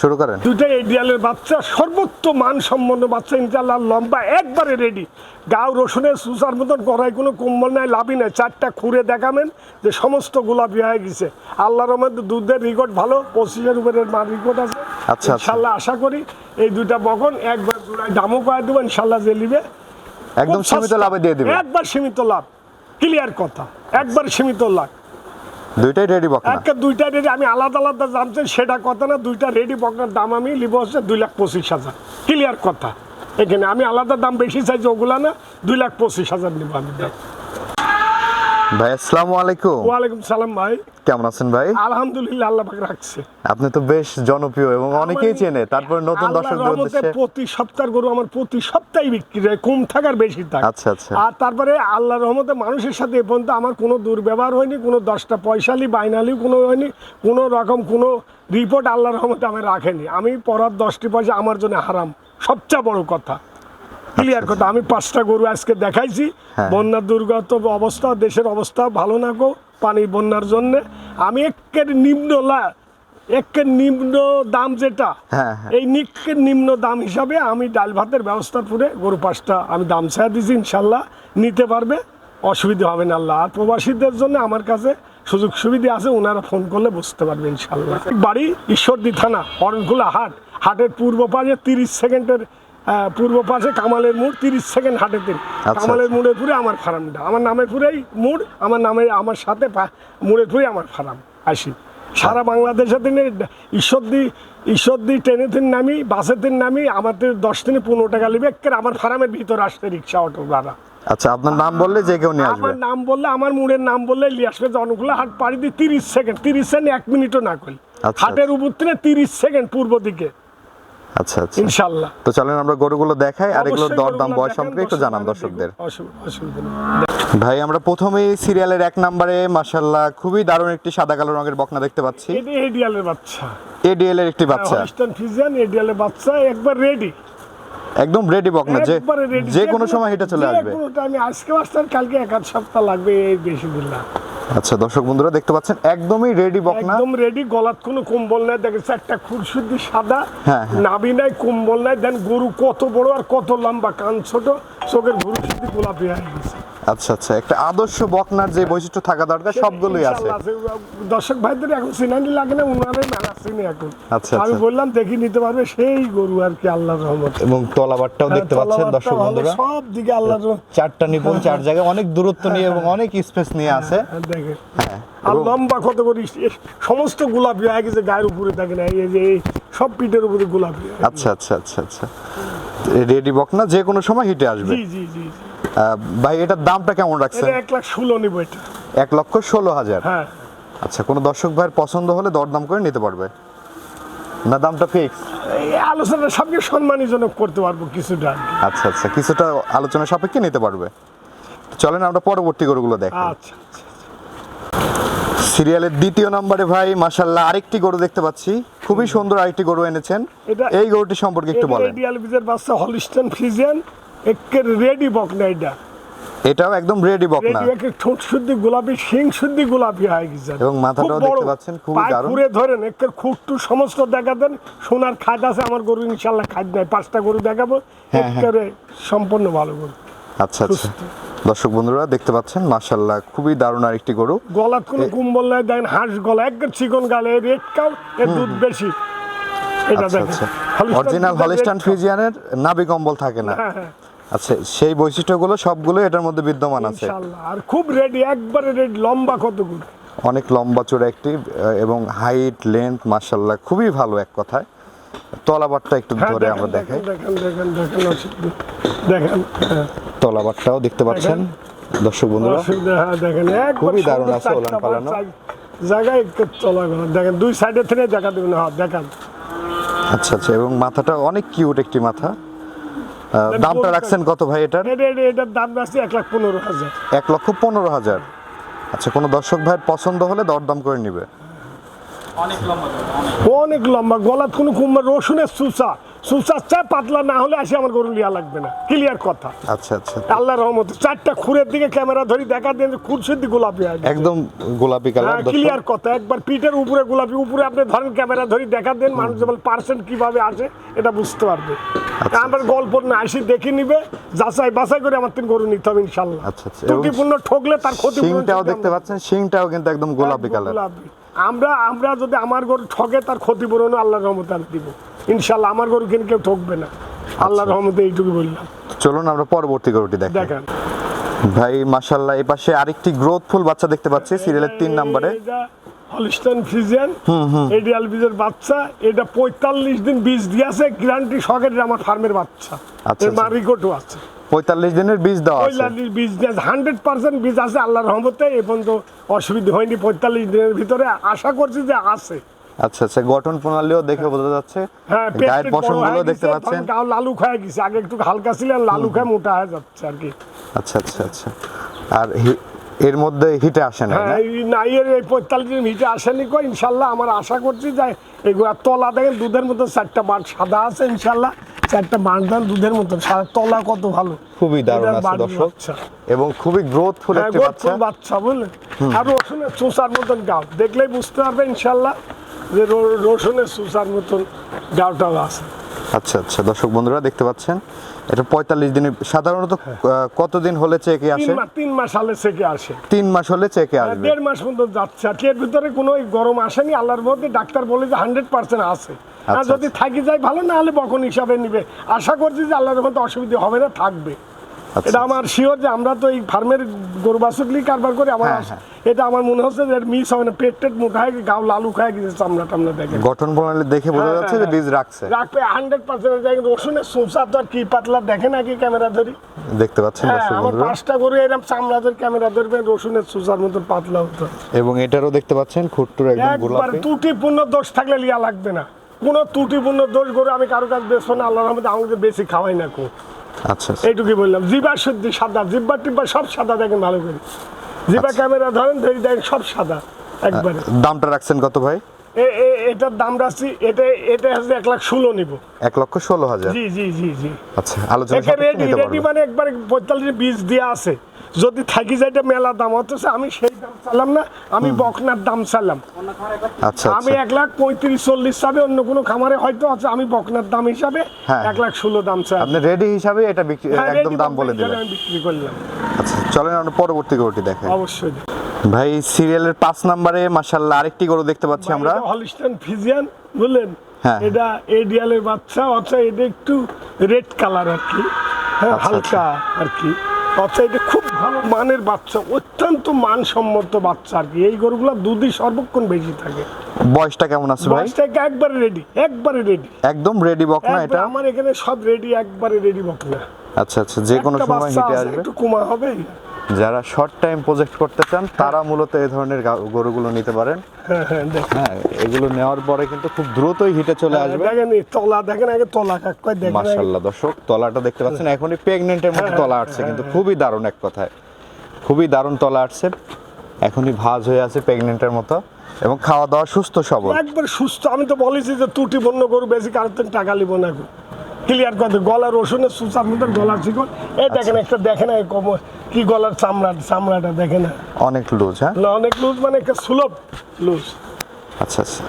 শুরু করেন। দুইটা এডিয়ালের বাচ্চা সর্বোচ্চ মানসম্পন্ন বাচ্চা ইনশাল্লাহ লম্বা একবারে রেডি গাও রসুনের সুসার মতন করাই কোনো কম্বল নাই লাভই নাই। চারটা খুঁড়ে দেখাবেন যে সমস্ত গোলাপি হয়ে গেছে। আল্লাহর মধ্যে দুধের রেকর্ড ভালো পঁচিশের উপরে মার রেকর্ড আছে। আচ্ছা। ইনশাল্লাহ আশা করি এই দুইটা বকন একবার জোড়ায় দামও করে দেবো ইনশাল্লাহ যে নিবে। একদম সীমিত লাভে দিয়ে দেবে। একবার সীমিত লাভ। ক্লিয়ার কথা একবার সীমিত লাভ। দুইটাই রেডি বক একটা দুইটা রেডি আমি আলাদা আলাদা জানছি সেটা কথা না, দুইটা রেডি বকনার দাম আমি লিব হচ্ছে দুই লাখ পঁচিশ হাজার। ক্লিয়ার কথা। এখানে আমি আলাদা দাম বেশি চাইছি ওগুলা না, দুই লাখ পঁচিশ হাজার নিব আমি ভাই আসসালামু আলাইকুম। ওয়ালাইকুম সালাম ভাই। কেমন আছেন ভাই? আলহামদুলিল্লাহ আল্লাহ পাক রাখছে। আপনি তো বেশ জনপ্রিয় এবং অনেকেই চেনে। তারপর নতুন দর্শকদের উদ্দেশ্যে প্রতি সপ্তাহ গরু আমার প্রতি সপ্তাহে বিক্রি হয় কম থাকার বেশি থাকে। আচ্ছা, আচ্ছা। আর তারপরে আল্লাহর রহমতে মানুষের সাথে এ পর্যন্ত আমার কোনো দুর্ব্যবহার হয়নি কোনো দশটা পয়সালি বাইনালি কোনো হয়নি কোনো রকম কোনো রিপোর্ট আল্লাহর রহমতে আমি রাখেনি। আমি পড়ার দশটি পয়সা আমার জন্য হারাম। সবচেয়ে বড় কথা। ক্লিয়ার কথা। আমি পাঁচটা গরু আজকে দেখাইছি। হ্যাঁ। বন্যার দুর্গত অবস্থা দেশের অবস্থা ভালো না গো পানি বন্যার জন্য। আমি একের নিম্ন একের নিম্ন দাম যেটা হ্যাঁ, হ্যাঁ। এই নিকের নিম্ন দাম হিসাবে আমি ডাল ভাতের ব্যবস্থা করে গরু পাঁচটা আমি দাম ছাড়া দিয়েছি ইনশাল্লাহ। নিতে পারবে অসুবিধা হবে না আল্লাহ। আর প্রবাসীদের জন্য আমার কাছে সুযোগ সুবিধা আছে ওনারা ফোন করলে বুঝতে পারবে ইনশাল্লাহ। বাড়ি ঈশ্বরদী থানা হরণখোলা হাট। হাটের পূর্ব পাশে তিরিশ সেকেন্ডের পূর্ব পাশে কামালের মোড় তিরিশ সেকেন্ড হাটের দিন। কামালের মোড়ের পুরে আমার ফার্মটা আমার নামের পুরেই মোড় আমার নামে আমার সাথে মোড়ের পুরে আমার ফার্ম আসি। সারা বাংলাদেশের দিনে ঈশ্বরদি ঈশ্বরদি ট্রেনের দিন নামি বাসের দিন নামি আমাদের দশ দিনে পনেরো টাকা নেবে একের আমার ফার্মের ভিতর আসতে রিক্সা অটো ভাড়া আচ্ছা আপনার নাম বললে যে কেউ নিয়ে আসবে। আমার নাম বললে আমার মুড়ের নাম বললে নিয়ে আসবে জনগুলো হাট পাড়ি দিয়ে তিরিশ সেকেন্ড তিরিশ সেকেন্ড এক মিনিটও না করি। আচ্ছা, হাটের উপর থেকে তিরিশ সেকেন্ড পূর্ব দিকে। আচ্ছা আচ্ছা। ইনশাল্লাহ তো চলেন আমরা গরুগুলো দেখাই আর এগুলোর অবশ্যই দরদাম বয়স সম্পর্কে একটু জানান দর্শকদের। অসুবিধা নেই। ভাই আমরা প্রথমেই সিরিয়ালের এক নম্বরে মাশাল্লাহ খুবই দারুণ একটি সাদা কালো রঙের বকনা দেখতে পাচ্ছি। এটা এডিয়ালের বাচ্চা। এডিএল এর একটি বাচ্চা। ওয়েস্টার্ন ফিজিয়ান এডিয়ালের বাচ্চা একবার রেডি একদম রেডি বকনা যে যে কোনো সময় এটা চলে আসবে। কোনো টাইমে আজকে আসতেন কালকে এক আধ সপ্তাহ লাগবে এই বেশি দিন না। আচ্ছা দর্শক বন্ধুরা দেখতে পাচ্ছেন একদমই রেডি বকনা একদম রেডি গলাত কোনো কম্বল নাই। দেখেন একটা খুরশুদ্ধি সাদা হ্যাঁ, হ্যাঁ। নাবি নাই কম্বল নাই। দেন গরু কত বড় আর কত লম্বা কান ছোট চোখের গরু শুদ্ধি গোলাপি হয়ে গেছে। আচ্ছা আচ্ছা একটা আদর্শ বকনার যে বৈশিষ্ট্য থাকা দরকার সবগুলোই আছে। দর্শক ভাইদের এখন সিনানি লাগে না উনারাই মেলা চিনি এখন। আচ্ছা, আমি আচ্ছা। বললাম দেখি নিতে পারবে সেই গরু আর কি আল্লাহর রহমত। এবং তলাবারটাও দেখতে পাচ্ছেন দর্শক বন্ধুরা। সব দিকে আল্লাহর চারটা নিপুণ চার জায়গায় অনেক দূরত্ব নিয়ে এবং অনেক স্পেস নিয়ে আছে। দেখে হ্যাঁ আর লম্বা কত করে সমস্ত গোলাপি হয়ে গেছে গায়ের উপরে থাকে না এই যে সব পিঠের উপরে গোলাপি আচ্ছা আচ্ছা আচ্ছা আচ্ছা। রেডি বক না যে কোনো সময় হিটে আসবে। জি জি জি। ভাই এটার দামটা কেমন রাখছেন? এক লাখ ষোলো নিব এটা। এক লক্ষ ষোলো হাজার? হ্যাঁ। আচ্ছা কোনো দর্শক ভাইয়ের পছন্দ হলে দরদাম করে নিতে পারবে। না দামটা ফিক্স এই আলোচনা সম্মানীজনক করতে পারব কিছুটা আচ্ছা আচ্ছা কিছুটা আলোচনা সাপেক্ষে নিতে পারবে। চলেন আমরা পরবর্তী গরুগুলো দেখি। আচ্ছা আচ্ছা। সিরিয়ালের দ্বিতীয় নম্বরে ভাই মাশাল্লাহ আরেকটি গরু দেখতে পাচ্ছি। খুবই সুন্দর আরেকটি গরু এনেছেন। এই গরুটি সম্পর্কে একটু বলেন। বাচ্চা হলিস্টান ফ্রিজিয়ান একের রেডি এটা। এটাও একদম রেডি বকনা ঠোঁট শুদ্ধি গোলাপি শিং শুদ্ধি গোলাপি হয়ে গেছে। এবং মাথাটাও দেখতে পাচ্ছেন, খুবই দারুণ। ঘুরে ধরেন একের খুঁটটু সমস্ত দেখা দেন সোনার খাদ আছে আমার গরু ইনশাল্লাহ খাদ নাই পাঁচটা গরু দেখাবো হ্যাঁ, হ্যাঁ। একেবারে সম্পূর্ণ ভালো গরু। আচ্ছা আচ্ছা। দর্শক বন্ধুরা দেখতে পাচ্ছেন মাশাল্লাহ খুবই দারুণ আরেকটি গরু। গলাত কোনো কুম্বল নাই দেখেন হাঁস গলা একদম চিকন গালে রেড কাউ এর দুধ বেশি। এটা আচ্ছা দেখেন আচ্ছা। Original Holstein red cow। ফ্রিজিয়ানের নাভি কম্বল থাকে না। হ্যাঁ। আচ্ছা সেই বৈশিষ্ট্যগুলো সবগুলো এটার মধ্যে বিদ্যমান আছে। ইনশাল্লাহ আর খুব রেডি একবারে রেডি লম্বা কত গরু অনেক লম্বা চূড়া একটি এবং হাইট লেন্থ মাশাল্লাহ খুবই ভালো এক কথায়। তলাবারটা একটু হ্যাঁ, ধরে আমরা দেখাই। দেখেন হ্যাঁ, তলাবারটাও দেখতে পাচ্ছেন দর্শক বন্ধুরা। হ্যাঁ দেখেন খুবই দারুণ আছে ওলান পালানো। জায়গায় চলা দেখেন দুই সাইডে থেকে দেখা দেবেন হ্যাঁ দেখান। আচ্ছা আচ্ছা এবং মাথাটা অনেক কিউট একটি মাথা। দামটা রাখছেন কত ভাই এটার? এটা এটা- এটার দাম আছে এক লাখ পনেরো হাজার। এক লক্ষ পনেরো হাজার। আচ্ছা কোনো দর্শক ভাইয়ের পছন্দ হলে দরদাম করে নিবে। অনেক লম্বা গলাত কোনো কুম্বার রসুনের সুসা সুচাচ্ছা পাতলা না হলে আসে আমার গরু লিয়া লাগবে না। ক্লিয়ার কথা। আচ্ছা আচ্ছা। আল্লাহ রহমত চারটা খুরের দিকে ক্যামেরা ধরি দেখা দেন খুরশির দিকে গোলাপি হয় একদম গোলাপি কালার ক্লিয়ার কথা। একবার পিঠের উপরে গোলাপি উপরে আপনি ধরেন ক্যামেরা ধরি দেখা দেন মানুষ যেমন পার্সেন্ট কীভাবে আসে এটা বুঝতে পারবে। আমার গল্প না আসি দেখে নিবে যাচাই বাছাই করে আমার তিন গরু নিতে হবে ইনশাল্লাহ। আচ্ছা, আচ্ছা। ত্রুটিপূর্ণ ঠকলে তার ক্ষতি শিংটাও দেখতে পাচ্ছেন শিংটাও কিন্তু একদম গোলাপি কালার। আমরা আমরা যদি আমার গরু ঠকে তার ক্ষতিপূরণ আল্লাহর রহমতে আমি দিব। ইনশাল্লাহ আমার গরু কিন্তু কেউ ঠকবে না। আল্লাহর রহমতে এইটুকু বললাম। চলুন আমরা পরবর্তী গরুটি দেখি। দেখেন। ভাই মাশাল্লাহ এই পাশে আরেকটি গ্রোথফুল বাচ্চা দেখতে পাচ্ছি সিরিয়ালের তিন নম্বরে হলিস্টন ফিজিয়ান এডিয়াল বীজের বাচ্চা এটা পঁয়তাল্লিশ দিন বীজ দিয়েছে গ্যারান্টি সকেটের আমার ফার্মের বাচ্চা। আচ্ছা, মা আচ্ছা। রিকোটও আছে। পঁয়তাল্লিশ দিনের বীজ দেওয়া পঁয়তাল্লিশ বীজ হান্ড্রেড পার্সেন্ট বীজ আছে আল্লাহর রহমতে এ পর্যন্ত অসুবিধা হয়নি পঁয়তাল্লিশ দিনের ভিতরে। আশা করছি যে আছে। আচ্ছা আচ্ছা গঠন প্রণালীও দেখে বোঝা যাচ্ছে। হ্যাঁ গায়ের পশমগুলো দেখতে পাচ্ছেন। গাও লালু খায় গেছে আগে একটু হালকা ছিলেন লালু খায় মোটা হয়ে যাচ্ছে আর কি। আচ্ছা আচ্ছা আচ্ছা। আর এর মধ্যে হিটে আসে না হ্যাঁ এই নাইয়ের এই পঁয়তাল্লিশ দিন হিটে আসেনি কো ইনশাল্লাহ আমার আশা করছি যে এগুলো তলা দেখেন দুধের মতো চারটা বাট সাদা আছে ইনশাল্লাহ। চারটা বাট দেন দুধের মতো তলা কত ভালো। খুবই দারুণ আছে দর্শক। এবং খুবই গ্রোথফুল হ্যাঁ, একটি বাচ্চা। বাচ্চা বুঝলেন? আর রসুনের চুষার মতন গাও দেখলেই বুঝতে পারবে ইনশাল্লাহ যে রসুনের চুষার মতন গাওটাও আছে। আচ্ছা আচ্ছা দর্শক বন্ধুরা দেখতে পাচ্ছেন? এটা পঁয়তাল্লিশ দিনে সাধারণত কতদিন হলে চেকে আসে? তিন মাস তিন মাস সালে থেকে আসে। তিন মাস হলে চেকে আসবে। দেড় মাস মতো যাচ্ছে। আর এর ভিতরে কোনো গরম আসেনি আল্লাহর মধ্যে ডাক্তার বলে যে হান্ড্রেড পার্সেন্ট আছে। আর আচ্ছা, যদি থাকি যায় ভালো না হলে বকন হিসাবে নিবে। আশা করছি যে আল্লাহর মধ্যে অসুবিধা হবে না থাকবে। আচ্ছা, এটা আমার শিওর যে আমরা তো এই ফার্মের গরু বাছুকলি কারবার করে আমার হ্যাঁ, হ্যাঁ। এটা আমার মনে হচ্ছে যে মিস হবে না। পেট টেট মোটা হয়ে গাও লালু খায় গেছে চামড়া টামড়া দেখে। গঠন প্রণালী দেখে বোঝা হ্যাঁ, যাচ্ছে যে হ্যাঁ, বীজ রাখছে। রাখবে হান্ড্রেড পার্সেন্ট রসুনের সুসা তো আর কি পাতলা দেখে নাকি ক্যামেরা ধরি? দেখতে পাচ্ছেন হ্যাঁ আমার পাঁচটা গরু এরকম চামড়া ধরে ক্যামেরা ধরবে রসুনের সুসার মতো পাতলা হতো। এবং এটারও দেখতে পাচ্ছেন খুট্টুর একদম একবার গোলাপি। ত্রুটিপূর্ণ দোষ থাকলে লিয়া লাগবে না। কোনো ত্রুটিপূর্ণ দোষ গরু আমি কারও কাছে বেসবো না আল্লাহর রহমতে আমাকে বেশি খাওয়াই না কো আচ্ছা আচ্ছা। এইটুকুই বললাম। জিবা শুদ্ধি সাদা জিব্বা টিব্বা সব সাদা দেখেন ভালো করে। জিবা আচ্ছা। ক্যামেরা ধরেন ধরে দেখেন সব সাদা একবারে। দামটা রাখছেন কত ভাই? এটার দাম রাখছি এটা এটা হচ্ছে এক লাখ ষোলো নিব। এক লক্ষ ষোলো হাজার? জি জি জি জি। আচ্ছা আলোচনা রেডি রেডি মানে একবারে পঁয়তাল্লিশ বীজ দেওয়া আছে। যদি থাকি যায় এটা মেলা দাম অথচ আমি সেই দাম চালাম না আমি বকনার দাম চালাম। আচ্ছা আমি আচ্ছা। এক লাখ পঁয়ত্রিশ চল্লিশ চাবে অন্য কোনো খামারে হয়তো আছে আমি বকনার দাম হিসাবে হ্যাঁ। এক লাখ ষোলো দাম চাই। আপনি রেডি হিসাবে এটা বিক্রি হ্যাঁ, একদম দাম বলে দিলেন। আমি বিক্রি করলাম। আচ্ছা চলেন আমরা পরবর্তী গরুটি দেখেন অবশ্যই। ভাই সিরিয়ালের পাঁচ নম্বরে মাশাল্লাহ আরেকটি গরু দেখতে পাচ্ছি আমরা। হলিস্টান ফিজিয়ান বুঝলেন? হ্যাঁ। এটা এডিয়ালের বাচ্চা অর্থাৎ এটা একটু রেড কালার আর কি। হ্যাঁ আচ্ছা, হালকা আর কি। অর্থাৎ এটা খুব ভালো মানের বাচ্চা অত্যন্ত মানসম্মত বাচ্চা আর কি। এই গরুগুলো দুধই সর্বক্ষণ বেশি থাকে। বয়সটা কেমন আছে ভাই? বয়সটা একবারে রেডি একবারে রেডি একদম রেডি বক না এটা? আমার এখানে সব রেডি একবারে রেডি বক না। আচ্ছা আচ্ছা যে কোনো সময় বাচ্চা হিটে আসবে। একটু কুমা হবে যারা শর্ট টাইম প্রজেক্ট করতে চান তারা মূলত এই ধরনের গরুগুলো নিতে পারেন। হ্যাঁ হ্যাঁ হ্যাঁ এগুলো নেওয়ার পরে কিন্তু খুব দ্রুতই হিটে চলে আসবে। দেখেন তলা দেখেন আগে তলা কাক কয় দেখেন আগে। মাশাল্লাহ দর্শক তলাটা দেখতে পাচ্ছেন এখনই প্রেগনেন্টের মতো হ্যাঁ, তলা আসছে কিন্তু খুবই দারুণ এক কথায়। খুবই দারুণ তলা আসছে এখনই ভাঁজ হয়ে আছে প্রেগনেন্টের মতো এবং খাওয়া দাওয়া সুস্থ সবল। একবার সুস্থ আমি তো বলেছি যে ত্রুটি বন্য গরু বেশি কারোর টাকা নিব না ক্লিয়ার করে গলার রসুনের সুসার মধ্যে গলার শিকড়। এই দেখেন একটা দেখেন এই কম কি গলার চামড়া চামড়াটা দেখে না অনেক লুজ হ্যাঁ? অনেক লুজ মানে একটা সুলভ লুজ আচ্ছা আচ্ছা।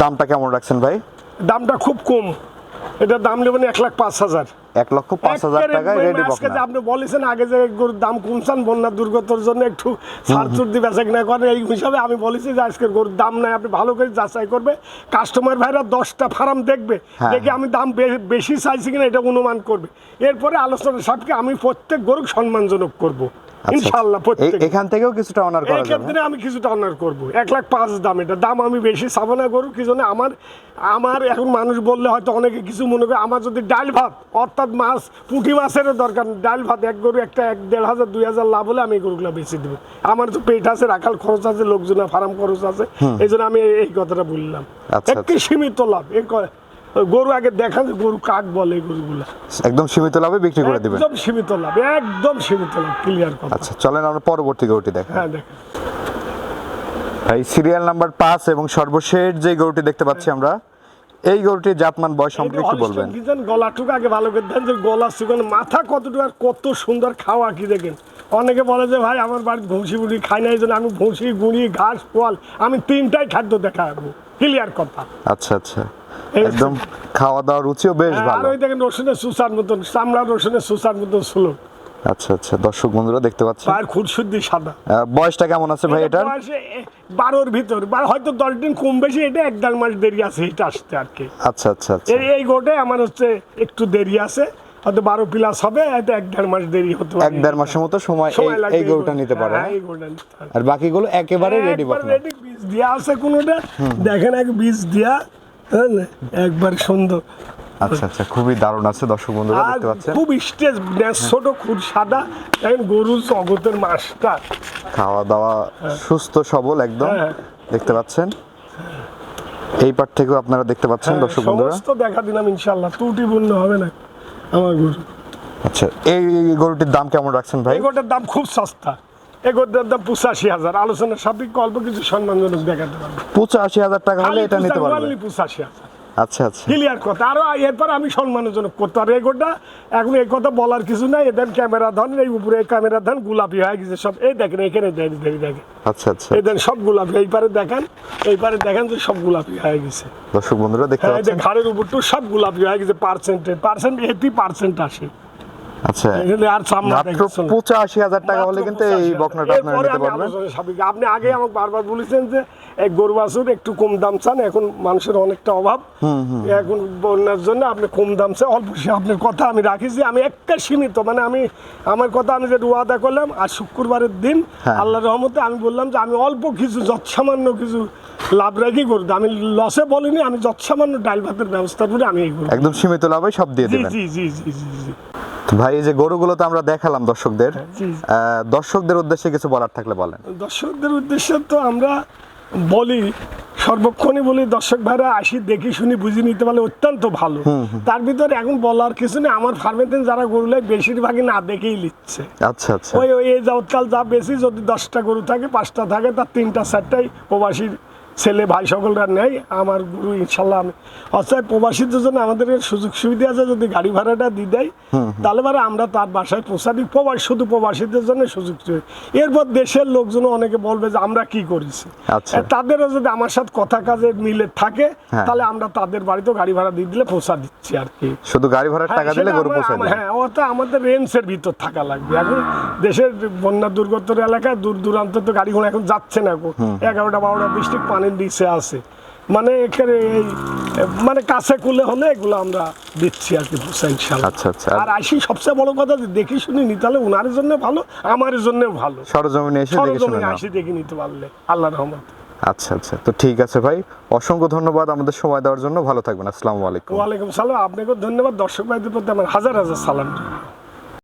দামটা কেমন রাখছেন ভাই? দামটা খুব কম। এটা দাম নেবেন এক লাখ পাঁচ হাজার। এক লক্ষ পাঁচ হাজার টাকায় রেডি বকনা। আপনি বলেছেন আগে যে গরুর দাম কমছেন বন্যা দুর্গতর জন্য একটু সারচুর দিয়ে বেচা কিনা করেন এই হিসাবে আমি বলেছি যে আজকের গরুর দাম নাই আপনি ভালো করে যাচাই করবে। কাস্টমার ভাইরা দশটা ফার্ম দেখবে হ্যাঁ, দেখে আমি দাম বেশি চাইছি কিনা এটা অনুমান করবে। এরপরে আলোচনা সবকে আমি প্রত্যেক গরু সম্মানজনক করব। আচ্ছা, ইনশাল্লাহ এই- প্রত্যেক এখান থেকেও কিছুটা অনার করা যাবে ক্ষেত্রে আমি কিছুটা অনার করব। এক লাখ পাঁচ দাম এটা দাম আমি বেশি চাবো না গরু কি জন্য আমার আমার এখন মানুষ বললে হয়তো অনেকে কিছু মনে করে আমার যদি ডাল ভাত অর্থাৎ মাছ পুঁটি মাছেরও দরকার। ডাল ভাত এক গরু একটা এক দেড় হাজার দুই হাজার লাভ হলে আমি গরুগুলো বেশি দেবো। আমার তো পেট আছে রাখাল খরচ আছে লোকজনের ফার্ম খরচ আছে। এই জন্য আমি এই- কথাটা বললাম। আচ্ছা, একটি সীমিত লাভ ক- গরু আগে দেখান যে গরু কাক বলে গরুগুলা। একদম সীমিত লাভে বিক্রি করে দিবেন। একদম সীমিত লাভ একদম সীমিত লাভ ক্লিয়ার কথা। আচ্ছা চলেন আমরা পরবর্তী গরুটি দেখেন হ্যাঁ দেখেন। ভাই সিরিয়াল নাম্বার পাঁচ এবং সর্বশেষ যে গরুটি দেখতে পাচ্ছি আমরা এই গরুটির জাতমান বয়স সম্পর্কে একটু বলবেন। কিছেন গলাটুকু আগে ভালো করে দেন যে গলা শুকান মাথা কতটুকু আর কত সুন্দর খাওয়া কি দেখেন। অনেকে বলে যে ভাই আমার বাড়ির ভুসি বুড়ি খাই না এই জন্য আমি ভুসি গুঁড়ি ঘাস পোয়াল আমি তিনটাই খাদ্য দেখাবো। ক্লিয়ার কথা। আচ্ছা আচ্ছা। একদম খাওয়া দাওয়া রুচিও বেশ আর ওই দেখেন রসুনের সুসার মতন চামড়া রসুনের সুসার মতন আচ্ছা আচ্ছা দর্শক বন্ধুরা দেখতে পাচ্ছেন? আর খুব শুদ্ধি সাদা। বয়সটা কেমন আছে ভাই এটার? বারোর ভিতর। হয়তো দশ দিন কম বেশি এটা এক দেড় মাস দেরি আছে এটা আসতে আর কি। আচ্ছা আচ্ছা আচ্ছা। এই গোটে আমার হচ্ছে একটু দেরি আছে। হয়তো বারো প্লাস হবে হয়তো এক দেড় মাস দেরি হতে পারে। এক দেড় মাসের মতো সময় এই- সময় গরুটা নিতে পারে হ্যাঁ, গরুটা নিতে পারে। আর বাকিগুলো একেবারে রেডি রেডি বীজ দেওয়া আছে কোনোটা। দেখেন এক বীজ দেওয়া হ্যাঁ? একবার সুন্দর। আচ্ছা আচ্ছা খুবই দারুণ আছে দর্শক বন্ধুরা দেখতে পাচ্ছেন। খুব স্টেজ ছোট খুব সাদা গরুর জগতের মাছটা খাওয়া দাওয়া সুস্থ সবল একদম হ্যাঁ। দেখতে পাচ্ছেন। এই পার থেকেও আপনারা দেখতে পাচ্ছেন দর্শক বন্ধুরা। হ্যাঁ, সমস্ত দেখা দিলাম ইনশাল্লাহ ত্রুটিপূর্ণ হবে না আমার গরু। আচ্ছা এই গরুটির দাম কেমন রাখছেন ভাই? এই গোটার দাম খুব সস্তা। এই দাম পঁচাশি হাজার। আলোচনার সাপেক্ষ অল্প কিছু সম্মানজনক দেখাতে পারব। পঁচাশি হাজার টাকা হলে এটা নিতে পারবেন পঁচাশি হাজার। আচ্ছা আচ্ছা। ক্লিয়ার কথা। আরও এরপর আমি সম্মানজনক করতে আর এগোটা এখন এই কথা বলার কিছু নাই। এদের ক্যামেরা ধন এই উপরে ক্যামেরা ধন গোলাপি হয়ে গেছে সব। এই দেখেন এখানে দেখেন দেখেন। আচ্ছা আচ্ছা। এই সব গোলাপি। এই পারে দেখেন এই পারে দেখেন যে সব গোলাপি হয়ে গেছে। দর্শক বন্ধুরা দেখতে হ্যাঁ এই যে পাচ্ছেন? ঘাড়ের উপরটা সব গোলাপি হয়ে গেছে পার্সেন্টেজ পার্সেন্ট এইটি পার্সেন্ট আসে। আচ্ছা। এখানে আর চামড়া মাত্র দেখছেন না। পঁচাশি হাজার টাকা হলে কিন্তু এই বকনাটা আপনারা নিতে পারবেন। আপনি আগে আমাকে বারবার বলেছেন যে এক গরু বাছুর একটু কম দাম চান এখন মানুষের অনেকটা অভাব। এখন বন্যার জন্য আপনি কম দাম চান। অল্প আপনার কথা আমি রাখিছি আমি একটা সীমিত মানে আমি আমার কথা আমি যে ওয়াদা করলাম আর শুক্রবারের দিন হ্যাঁ। আল্লাহর রহমতে আমি বললাম যে আমি অল্প কিছু যৎসামান্য কিছু লাভ রাখি করতে আমি লসে বলিনি আমি যৎসামান্য ডাল ভাতের ব্যবস্থা করে আমি একদম সীমিত লাভে সব দিয়ে জি দেবেন। জি জি জি জি। ভাই এই যে গরুগুলো তো আমরা দেখালাম দর্শকদের দর্শকদের উদ্দেশ্যে কিছু বলার থাকলে বলেন। দর্শকদের উদ্দেশ্যে তো আমরা বলি সর্বক্ষণই বলি দর্শক ভাইরা আসি দেখি শুনি বুঝে নিতে পারলে অত্যন্ত ভালো। তার ভিতরে এখন বলার কিছু নেই আমার ফার্মেতে যারা গরু লাই বেশিরভাগই না দেখেই নিচ্ছে। আচ্ছা আচ্ছা। ওই ওই যাবৎকাল যা বেশি যদি দশটা গরু থাকে পাঁচটা থাকে তার তিনটা চারটাই প্রবাসীর ছেলে ভাই সকলরা নেয় আমার গরু ইনশাল্লাহ আমি অর্থাৎ প্রবাসীদের জন্য আমাদের সুযোগ সুবিধা আছে যদি গাড়ি ভাড়াটা দিয়ে দেয় তাহলে পরে আমরা তার বাসায় পৌঁছা দিই। প্রবাস শুধু প্রবাসীদের জন্য সুযোগ সুবিধা। এরপর দেশের লোকজন অনেকে বলবে যে আমরা কি করেছি? আচ্ছা। তাদেরও যদি আমার সাথে কথা কাজে মিলে থাকে হ্যাঁ। তাহলে আমরা তাদের বাড়িতেও গাড়ি ভাড়া দিয়ে দিলে পৌঁছা দিচ্ছি আর কি। শুধু গাড়ি ভাড়ার টাকা হ্যাঁ, দিলে সেটা গরু পৌঁছে হ্যাঁ ওটা আমাদের রেঞ্জের ভিতর থাকা লাগবে। এখন দেশের বন্যা দুর্গতর এলাকায় দূর দূরান্ত তো গাড়ি ঘোড়া এখন যাচ্ছে না এগারোটা বারোটা ডিস্ট্রিক্ট পানির নিচে আছে। মানে এখানে এই মানে কাছে কুলে হলে এগুলো আমরা দিচ্ছি আর কি ইনশাল্লাহ। আচ্ছা, আচ্ছা। আর আসি সবচেয়ে বড় কথা যে দেখি শুনি নিতে হলে ওনার জন্য ভালো আমার জন্য ভালো। সরজমিনে এসে দেখে শুনে নাও। আসি দেখে নিতে পারলে আল্লাহ রহমত। আচ্ছা আচ্ছা। তো ঠিক আছে ভাই অসংখ্য ধন্যবাদ আমাদের সময় দেওয়ার জন্য। ভালো থাকবেন আসসালামু আলাইকুম। ওয়ালাইকুম সালাম আপনাকেও ধন্যবাদ। দর্শক ভাইদের প্রতি আমার হাজার হাজার সালাম।